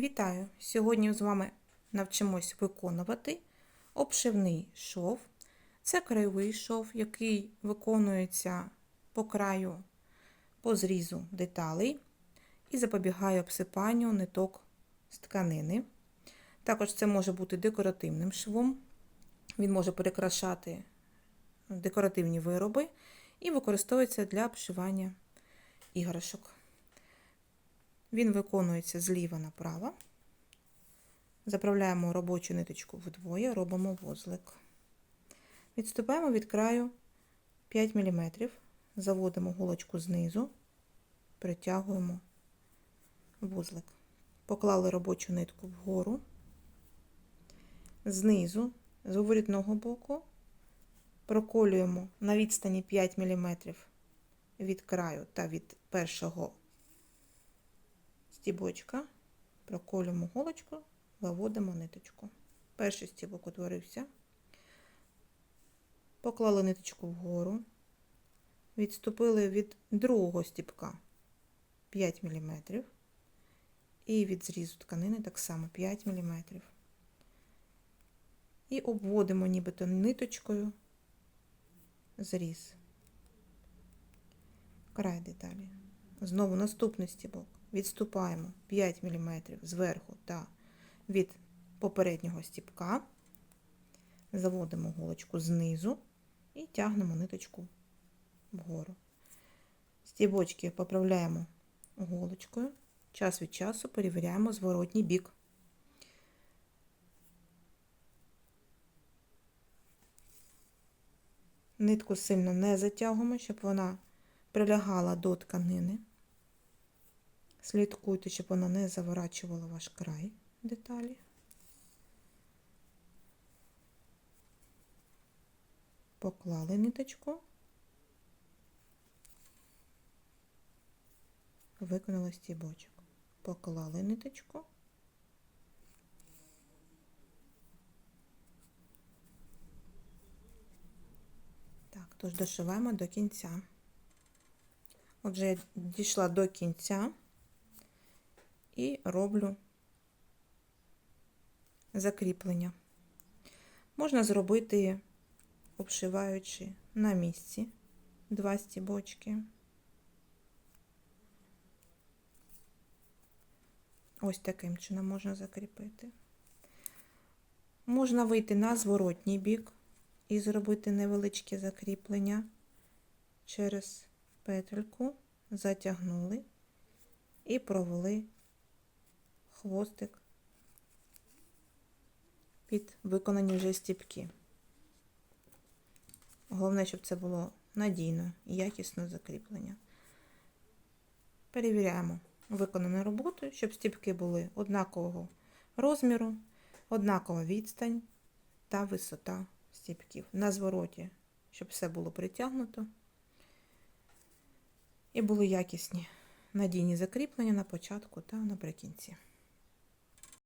Вітаю! Сьогодні з вами навчимось виконувати обшивний шов. Це краєвий шов, який виконується по краю по зрізу деталей і запобігає обсипанню ниток з тканини. Також це може бути декоративним швом. Він може перекрашати декоративні вироби і використовується для обшивання іграшок. Він виконується зліва направо. Заправляємо робочу ниточку вдвоє, робимо вузлик. Відступаємо від краю 5 мм, заводимо голочку знизу, притягуємо вузлик. Поклали робочу нитку вгору, знизу, з виворітного боку, проколюємо на відстані 5 мм від краю та від першого стібочка, проколюємо голочку, виводимо ниточку. Перший стібок утворився, поклали ниточку вгору, відступили від другого стібка 5 мм, і від зрізу тканини так само 5 мм. І обводимо нібито ниточкою зріз. Край деталі. Знову наступний стібок відступаємо 5 мм зверху та від попереднього стіпка, заводимо голочку знизу і тягнемо ниточку вгору. Стібочки поправляємо голочкою, час від часу перевіряємо зворотній бік. Нитку сильно не затягуємо, щоб вона прилягала до тканини. Слідкуйте, щоб вона не заворачувала ваш край деталі. Поклали ниточку, виконали стібочок. Поклали ниточку. Так, тож дошиваємо до кінця. Отже, я дійшла до кінця і роблю закріплення. Можна зробити, обшиваючи на місці два стібочки. Ось таким чином можна закріпити. Можна вийти на зворотній бік і зробити невеличке закріплення через петельку, затягнули і провели хвостик під виконані вже стіпки. Головне, щоб це було надійно і якісно закріплення. Перевіряємо виконану роботу, щоб стіпки були однакового розміру, однакова відстань та висота стіпків. На звороті, щоб все було притягнуто і були якісні надійні закріплення на початку та наприкінці.